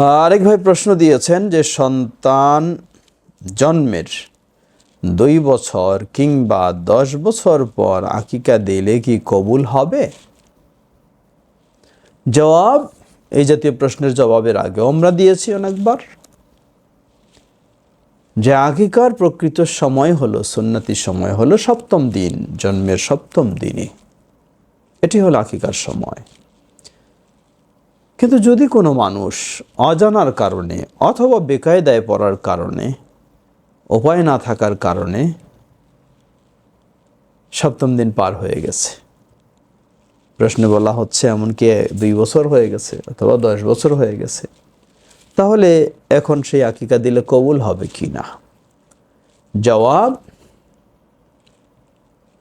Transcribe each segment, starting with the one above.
আরেক ভাই প্রশ্ন দিয়েছেন যে সন্তান জন্মের দুই বছর কিংবা দশ বছর পর আকিকা দিলে কি কবুল হবে? জবাব, এই জাতীয় প্রশ্নের জবাবের আগে আমরা দিয়েছি অনেকবার। যে আকিকার প্রকৃত সময় হলো সুন্নতি সময় হলো সপ্তম দিন, জন্মের সপ্তম দিনে এটি হলো আকিকার সময়। কিন্তু যদি কোনো মানুষ অজানার কারণে অথবা বেকায়দায় পড়ার কারণে, উপায় না থাকার কারণে সপ্তম দিন পার হয়ে গেছে। প্রশ্নে বলা হচ্ছে, এমনকি দুই বছর হয়ে গেছে অথবা দশ বছর হয়ে গেছে। তাহলে এখন সেই আকিকা দিলে কবুল হবে কি না? জবাব,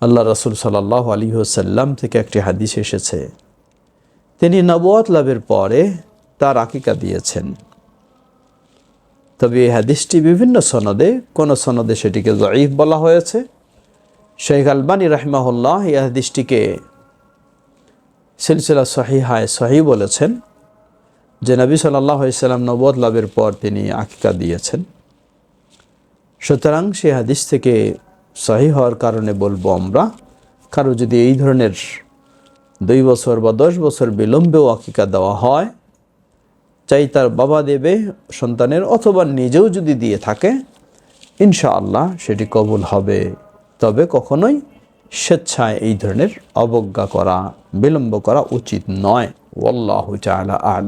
আল্লাহ রসুল সাল্লাহ আলী সাল্লাম থেকে একটি হাদিস এসেছে তিনি নবুয়াত লাভের পরে তার আকিকা দিয়েছেন। তবে এই হাদিসটি বিভিন্ন সনদে, কোন সনদে সেটিকে জয়ীফ বলা হয়েছে। শেখ আলবানী রাহমাহুল্লাহ এই হাদিসটিকে সিলসিলা সহিহায় সহি বলেছেন, যে নবী সাল্লাহ সাল্লাম নবদ লাভের পর তিনি আকিকা দিয়েছেন। সুতরাং সেই হাদিস থেকে সহি হওয়ার কারণে বলব আমরা, কারও যদি এই ধরনের দুই বছর বা দশ বছর বিলম্বেও আকিকা দেওয়া হয়। চাই তার বাবা দেবে সন্তানের অথবা নিজেও যদি দিয়ে থাকে, ইনশাআল্লাহ সেটি কবুল হবে। তবে কখনোই স্বেচ্ছায় এই ধরনের অবজ্ঞা করা, বিলম্ব করা উচিত নয়। ওল্লাহ চালা আলম।